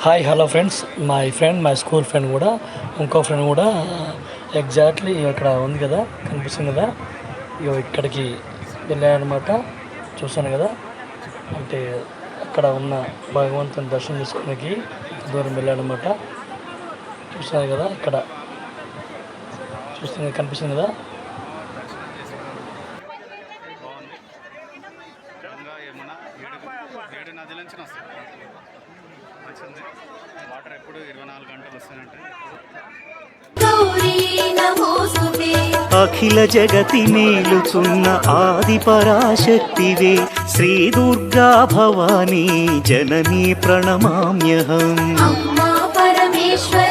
Hi hello friends my friend my school friend కూడా ఇంకో friend కూడా ఎగ్జాక్ట్లీ ఇక్కడ ఉంది కదా కనిపిస్తుంది కదా. ఇగో ఇక్కడికి వెళ్ళాయన్నమాట చూశాను కదా. అంటే అక్కడ ఉన్న భగవంతుని దర్శనం చేసుకునేకి దూరం వెళ్ళాడనమాట చూశాను కదా ఇక్కడ. చూస్తుంది కనిపిస్తుంది కదా. ఏడు నుంచి మంచిది వాటర్ ఎప్పుడు ఇరవై నాలుగు గంటలు వస్తాయంటే. అఖిల జగతి మేలుచున్న ఆది పరాశక్తివే. శ్రీ దుర్గా భవానీ జననీ ప్రణమామ్యహం. అమ్మా పరమేశ్వరి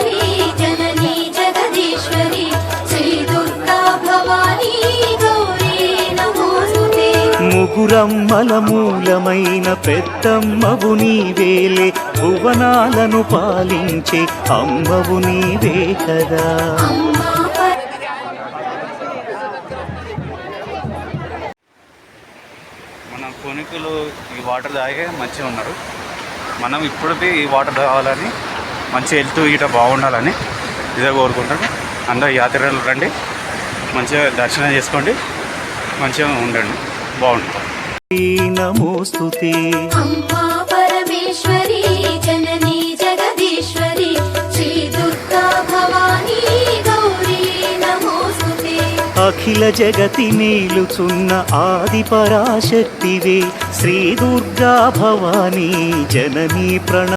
ముగురమ్మల మూలమైన పెద్దమ్మవు నీవేలే భువనాలను పాలించే అమ్మవు నీవే కదా. మన కొనుక్కులు ఈ వాటర్ తాగే మంచిగా ఉన్నారు. మనం ఇప్పటికీ ఈ వాటర్ తాగాలని మంచి హెల్త్ ఇట బాగుండాలని ఇదే కోరుకుంటాను అందరూ యాత్రలు రండి మంచిగా దర్శనం చేసుకోండి మంచిగా ఉండండి. బాగుంటుంది. నమోస్తుతే అమ్మా పరమేశ్వరి జననీ జగదీశ్వరి శ్రీ దుర్గా భవానీ గౌరీ నమోస్తుతే. అఖిల జగతి మేలుచున్న ఆది పరాశక్తివే శ్రీ దుర్గా భవానీ జననీ ప్రణమ